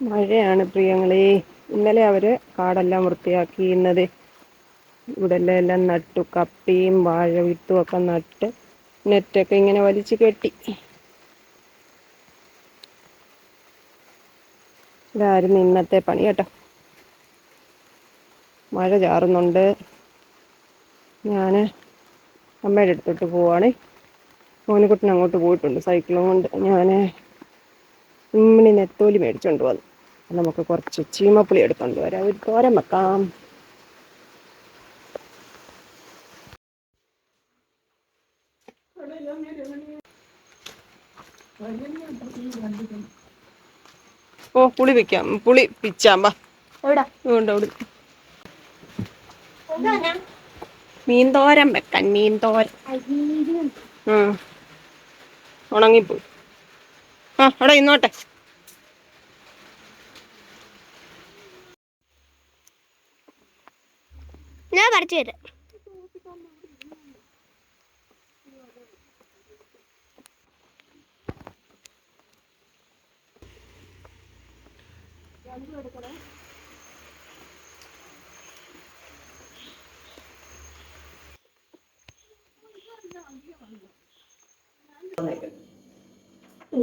മഴയാണ് പ്രിയങ്ങളെ. ഇന്നലെ അവർ കാടെല്ലാം വൃത്തിയാക്കി ഇന്നത്. ഇവിടെ എല്ലാം നട്ടു കപ്പിയും വാഴ വിത്തും ഒക്കെ നട്ട് നെറ്റൊക്കെ ഇങ്ങനെ വലിച്ചു കെട്ടി. ഇതായിരുന്നു ഇന്നത്തെ പണി കേട്ടോ. മഴ ചാറുന്നുണ്ട്. ഞാൻ അമ്മയുടെ അടുത്തോട്ട് പോവാണ്. മോനിക്കുട്ടൻ അങ്ങോട്ട് പോയിട്ടുണ്ട് സൈക്കിളും കൊണ്ട്. ഞാൻ ഇമ്മിണി നെത്തോലി മേടിച്ചോണ്ട് വന്നു. നമുക്ക് കുറച്ച് ചീമപ്പുളി എടുത്തോണ്ട് വരാം. ഒരു തോരൻ വെക്കാം. ഓ പുളി വെക്കാം. പുളി പിച്ചാം. വാ. എവിടാ? ഉണ്ട് അവിടെ. മീൻ തോരൻ വെക്കാൻ മീൻ തോരൻ. ഉം. ഉണങ്ങിപ്പോയി. ആ അവിടെ ഇന്നോട്ടെ ഞാൻ പറിച്ചു തരാം.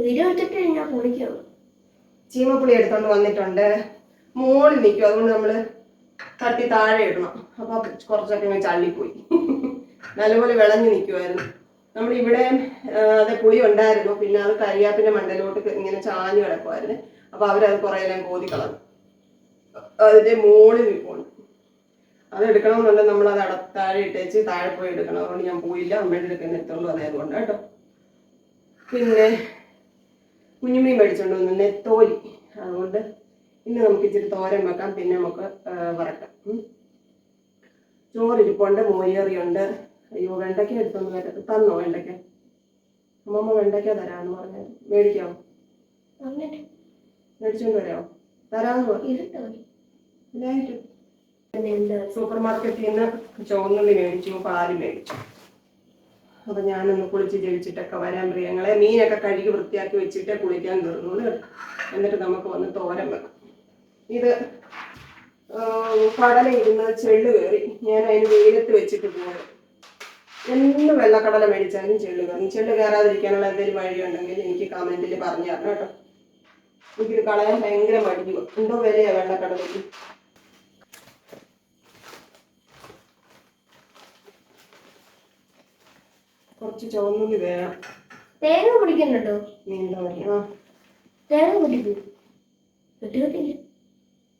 വീഡിയോ എടുത്തിട്ട് ഞാൻ കുളിക്കണം. ചീമപ്പുളി എടുത്തോണ്ട് വന്നിട്ടുണ്ട്. മോളിൽ നിൽക്കും അതുകൊണ്ട് നമ്മൾ തട്ടി താഴെ ഇടണം. അപ്പൊ കുറച്ചൊക്കെ ഇങ്ങനെ ചള്ളിപ്പോയി. നല്ലപോലെ വിളഞ്ഞു നിൽക്കുമായിരുന്നു നമ്മൾ ഇവിടെ അത് പുളി ഉണ്ടായിരുന്നു. പിന്നെ അത് കരിയാപ്പിന്റെ മണ്ടലോട്ട് ഇങ്ങനെ ചാഞ്ഞു കിടക്കുമായിരുന്നു അപ്പൊ അവരത് കുറെ എല്ലാം കോതി കളഞ്ഞു. അതിന്റെ മോളിൽ നിൽക്കുന്നു അത് എടുക്കണമെന്നുണ്ടെങ്കിൽ നമ്മൾ അത് അട താഴെ ഇട്ടേച്ച് താഴെ പോയി എടുക്കണം. അതുകൊണ്ട് ഞാൻ പോയില്ല. അമ്മയുടെ എടുക്കുന്ന എടുത്തോണ്ട് വന്നതുകൊണ്ട് കേട്ടോ. പിന്നെ കുഞ്ഞുമീൻ മേടിച്ചോണ്ട് വന്നു നെത്തോലി. അതുകൊണ്ട് ഇന്ന് നമുക്ക് ഇച്ചിരി തോരൻ വെക്കാം പിന്നെ നമുക്ക് വറക്കാം. ചോറിരിപ്പുണ്ട് മോരിയറിയുണ്ട് അയ്യോ വെണ്ടയ്ക്ക എടുത്തൊന്നും വരട്ടെ തന്നോ വെണ്ടയ്ക്ക? അമ്മമ്മ വെണ്ടയ്ക്ക തരാമെന്ന് പറഞ്ഞു മേടിക്കാമോ മേടിച്ചോണ്ട് വരാമോ തരാമെന്ന് പറഞ്ഞു. സൂപ്പർ മാർക്കറ്റിൽ നിന്ന് ചുവന്നുള്ളി മേടിച്ചു പാൽ മേടിച്ചു. അപ്പൊ ഞാനൊന്ന് കുളിച്ച് ജയിച്ചിട്ടൊക്കെ വരാൻ പ്രിയങ്ങളെ മീനൊക്കെ കഴുകി വൃത്തിയാക്കി വെച്ചിട്ട് കുളിക്കാൻ തീർന്നു എന്നിട്ട് നമുക്ക് വന്ന് തോരൻ വെക്കാം. ഇത് കടല ഇരുന്ന് ചെള്ള് കയറി. ഞാൻ അതിന് വെയിലത്ത് വെച്ചിട്ട് പോകും എന്ന് വെള്ളക്കടല മേടിച്ചാലും ചെള്ളു കയറും ചെള്ളു കയറാതിരിക്കാനുള്ള എന്തെങ്കിലും വഴിയുണ്ടെങ്കിൽ എനിക്ക് കമന്റിൽ പറഞ്ഞു തരണം കേട്ടോ. എനിക്കിത് കളയാൻ ഭയങ്കര മടിയുക എന്തോ വിലയാ വെള്ളക്കടലയ്ക്ക്? കുറച്ച് ചുവന്നുള്ളി വേണം. തേങ്ങ പിടിക്കുന്നുണ്ടോ നീണ്ട മതി ആ. തേങ്ങ പിടിക്കും.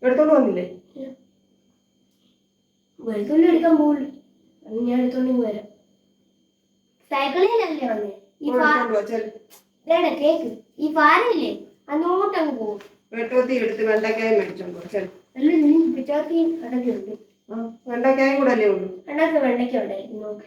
എടുത്തോണ്ട് വന്നില്ലേ? വെളുത്തുള്ളി എടുക്കാൻ പോകില്ല അത് ഞാൻ എടുത്തോണ്ട് വരാം. സൈക്കിളിലല്ലേ വന്നേ? ഈ ഫാ എടുത്തോണ്ട് വാ, ചെല്ല്. ഇതേടെ കേക്ക്. ഈ ഫാനില്ലേ അങ്ങോട്ടങ്ങ് പോകും. വെട്ടുവത്തി എടുത്ത് വെണ്ടക്കായ മേടിച്ചോണ്ട് വെണ്ടക്കായും കൂടെ അല്ലേ ഉള്ളൂ. വെണ്ടക്ക വെണ്ടയ്ക്ക ഉണ്ടായിരുന്നു നോക്ക്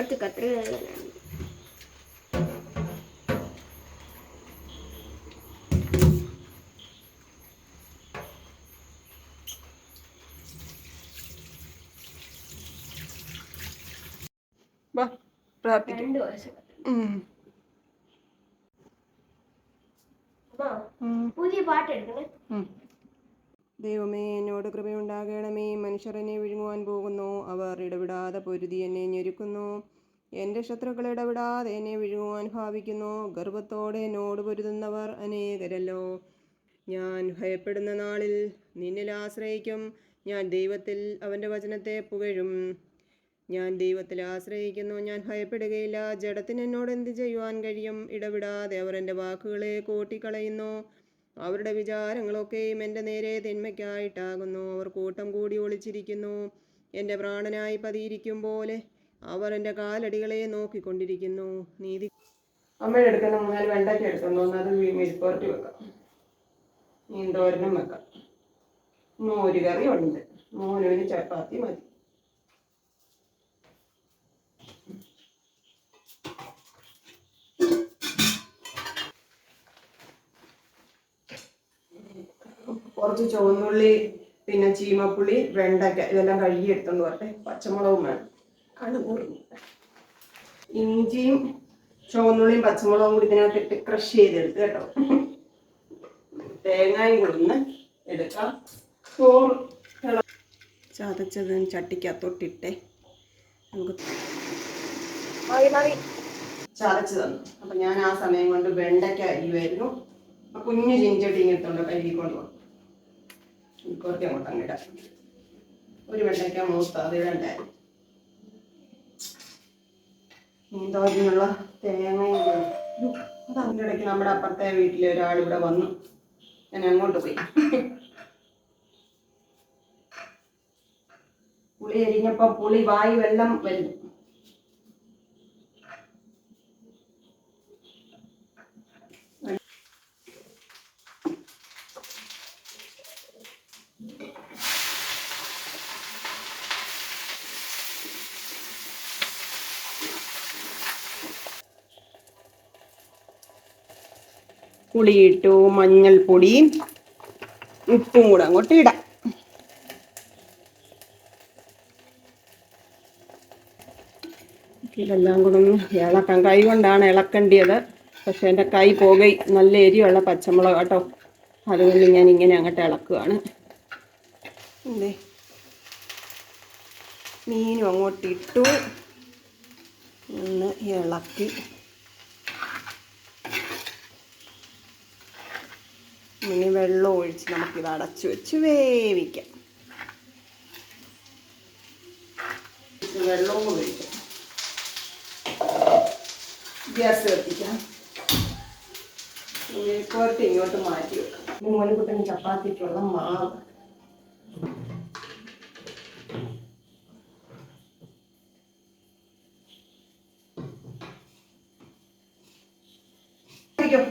வளர்த்து கத்துறது வா பிரார்த்திக்க. புதிய பாட்டு எடுக்கணும். ദൈവമേ എന്നോട് കൃപയുണ്ടാകണമേ. മനുഷ്യർ എന്നെ വിഴുങ്ങുവാൻ പോകുന്നു. അവർ ഇടപെടാതെ പൊരുതി എന്നെ ഞെരുക്കുന്നു. എന്റെ ശത്രുക്കൾ ഇടപെടാതെ എന്നെ വിഴുങ്ങുവാൻ ഭാവിക്കുന്നു. ഗർഭത്തോടെ എന്നോട് പൊരുതുന്നവർ അനേകരല്ലോ. ഞാൻ ഭയപ്പെടുന്ന നാളിൽ നിന്നിൽ ആശ്രയിക്കും. ഞാൻ ദൈവത്തിൽ അവന്റെ വചനത്തെ പുകഴും. ഞാൻ ദൈവത്തിൽ ആശ്രയിക്കുന്നു. ഞാൻ ഭയപ്പെടുകയില്ല. ജഡത്തിന് എന്നോട് എന്ത് ചെയ്യുവാൻ കഴിയും? ഇടപെടാതെ അവർ എന്റെ വാക്കുകളെ കൂട്ടിക്കളയുന്നു. അവരുടെ വിചാരങ്ങളൊക്കെയും എന്റെ നേരെ തിന്മയ്ക്കായിട്ടാകുന്നു. അവർ കൂട്ടം കൂടി ഒളിച്ചിരിക്കുന്നു. എന്റെ പ്രാണനായി പതിയിരിക്കും പോലെ അവർ എന്റെ കാലടികളെ നോക്കിക്കൊണ്ടിരിക്കുന്നു. നീതി അമ്മയുടെ എടുക്കുന്ന മൂന്നാൽ വെണ്ടയ്ക്ക് എടുത്തോണ്ട് അത് മെഴുക്കുവരട്ടി വെക്കാം. നീന്തോരനും വെക്കാം. മോര് കറി ഉണ്ട് മോനുവിന് ചപ്പാത്തി മതി. കുറച്ച് ചുവന്നുള്ളി പിന്നെ ചീമപ്പുളി വെണ്ടയ്ക്ക ഇതെല്ലാം കഴുകി എടുത്തോണ്ട് വരട്ടെ. പച്ചമുളകും വേണം. കടുകൂറും ഇഞ്ചിയും ചുവന്നുള്ളിയും പച്ചമുളകും കൂടി ഇതിനകത്ത് ഇട്ട് ക്രഷ് ചെയ്തെടുത്ത് കേട്ടോ. തേങ്ങയും കൊടുന്ന് എടുക്കാം. ചോറ് ചതച്ചത് ചട്ടിക്കകത്തോട്ടിട്ടെ. നമുക്ക് ചതച്ച് തന്നു അപ്പൊ ഞാൻ ആ സമയം കൊണ്ട് വെണ്ടയ്ക്ക അരിയുമായിരുന്നു കുഞ്ഞു ചിഞ്ചട്ടി ഇങ്ങനത്തോണ്ട് കഴുകിക്കൊണ്ട് പോകും കുറച്ച് അങ്ങോട്ട് അങ്ങിടാം. ഒരു വെള്ളയ്ക്ക മൂത്ത അത് ഇടണ്ടായി നീന്തോരിനുള്ള തേങ്ങയും അതിന്റെ ഇടയ്ക്ക് നമ്മുടെ അപ്പുറത്തെ വീട്ടിലെ ഒരാൾ ഇവിടെ വന്നു. ഞാൻ അങ്ങോട്ട് പോയി. പുളി എരിഞ്ഞപ്പോൾ പുളി വായി വെള്ളം വരുന്നു. പുളിയിട്ടു മഞ്ഞൾപ്പൊടിയും ഉപ്പും കൂടെ അങ്ങോട്ട് ഇടാം. ഇതെല്ലാം കൂടെ ഒന്ന് ഇളക്കാം. കൈ കൊണ്ടാണ് ഇളക്കേണ്ടത് പക്ഷെ എന്റെ കൈ പോകൈ. നല്ല എരിയുള്ള പച്ചമുളക് കേട്ടോ. അതുകൊണ്ട് ഞാൻ ഇങ്ങനെ അങ്ങോട്ട് ഇളക്കുകയാണ് എന്തേ മീനും അങ്ങോട്ട് ഇട്ടു. ഒന്ന് ഇളക്കി. ഇനി വെള്ളം ഒഴിച്ച് നമുക്കിത് അടച്ചു വെച്ച് വേവിക്കാം. ഗ്യാസ് കത്തിക്കാം. ഇങ്ങോട്ട് മാറ്റി വെക്കാം. മോനെ കുട്ടി ചപ്പാത്തിക്കുള്ള മാവ്.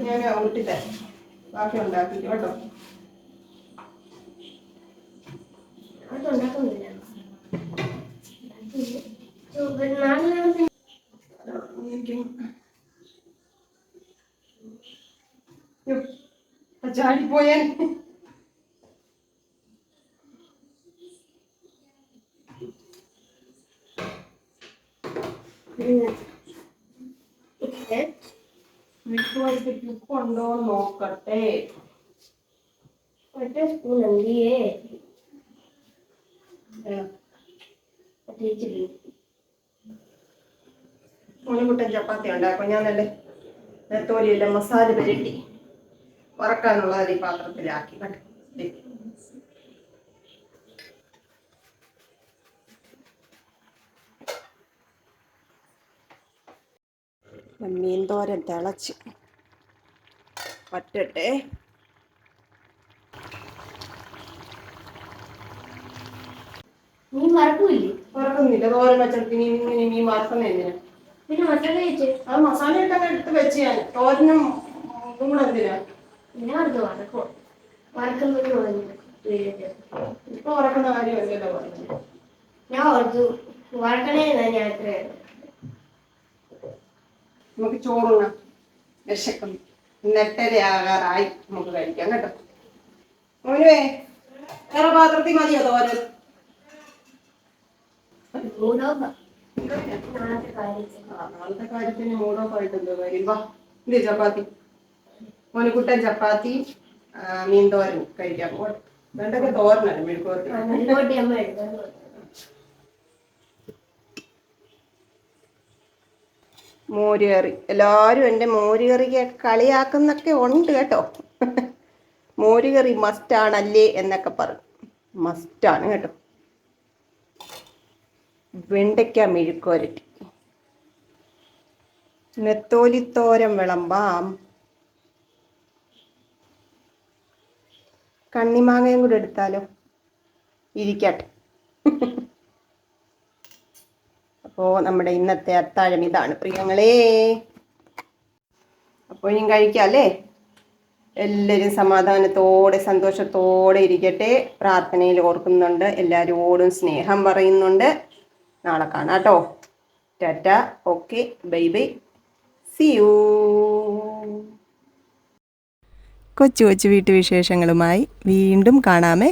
ഞാൻ ഊട്ടിത്തരാം ബാക്കി ഉണ്ടാക്കിക്കോ കേട്ടോ. അതുണ്ടാക്കുന്നില്ല ഉണ്ടോ നോക്കട്ടെ. മറ്റേ സ്പൂൺ എന്തിയേ മുണിമുട്ടൻ ചപ്പാത്തി ഉണ്ടാക്കും ഞാൻ നല്ല നെത്തോലിയെല്ലാം മസാല പുരട്ടി വറക്കാനുള്ളത് അരി പാത്രത്തിലാക്കി. കേട്ടോ. മീൻ തോരൻ തിളച്ച്. പറ്റട്ടെ. വറക്കുന്നില്ല തോരൻ വെച്ചിട്ട് ഇനി ഇങ്ങനെ മീൻ വറക്കുന്ന എന്തിനാ? പിന്നെ മസാല തേച്ച് അത് മസാല ഇട്ടൊക്കെ എടുത്ത് വെച്ച് ഞാൻ. തോരനും ഇതും കൂടെ എന്തിനാ? പിന്നെ അടുത്ത് വറക്കും വറക്കുന്നത് തുടങ്ങി ഇപ്പൊ വറക്കുന്ന കാര്യമല്ലല്ലോ പറഞ്ഞത്. ഞാൻ വറക്കണേ ഞാൻ നമുക്ക് ചോറുണ്ണ. വിശക്കും നെട്ടര ആകാറായി നമുക്ക് കഴിക്കാം കേട്ടോ. മോനുവേ വേറെ പാത്രത്തിൽ മതിയോ തോരൻ നാളത്തെ കാര്യത്തിന് മൂടോ പോയിട്ട് എന്തോ കാര്യം വാ ഇത് ചപ്പാത്തി മോനുകുട്ടൻ ചപ്പാത്തി മീൻ തോരൻ കഴിക്കാൻ പോട്ടെ വേണ്ടൊക്കെ തോരനല്ല മെഴുക്കുവരട്ടി. മോരുകറി. എല്ലാവരും എന്റെ മോരുകറിക്ക് കളിയാക്കുന്നൊക്കെ ഉണ്ട് കേട്ടോ. മോരുകറി മസ്റ്റാണല്ലേ എന്നൊക്കെ പറഞ്ഞു മസ്റ്റാണ് കേട്ടോ. വെണ്ടയ്ക്ക മെഴുക്കുവരട്ടി. നെത്തോലിത്തോരൻ വിളമ്പാം. കണ്ണിമാങ്ങയും കൂടെ എടുത്താലോ? ഇരിക്കട്ടെ. അപ്പോൾ നമ്മുടെ ഇന്നത്തെ അത്താഴം ഇതാണ്. പ്രിയങ്ങളെ അപ്പോൾ ഇനി കഴിക്കാം അല്ലേ? എല്ലാവരും സമാധാനത്തോടെ സന്തോഷത്തോടെ ഇരിക്കട്ടെ. പ്രാർത്ഥനയിൽ ഓർക്കുന്നുണ്ട് എല്ലാവരോടും സ്നേഹം പറയുന്നുണ്ട്. നാളെ കാണാം കേട്ടോ. Tata okay bye bye. See you കൊച്ചു കൊച്ചു വീട്ടുവിശേഷങ്ങളുമായി വീണ്ടും കാണാമേ.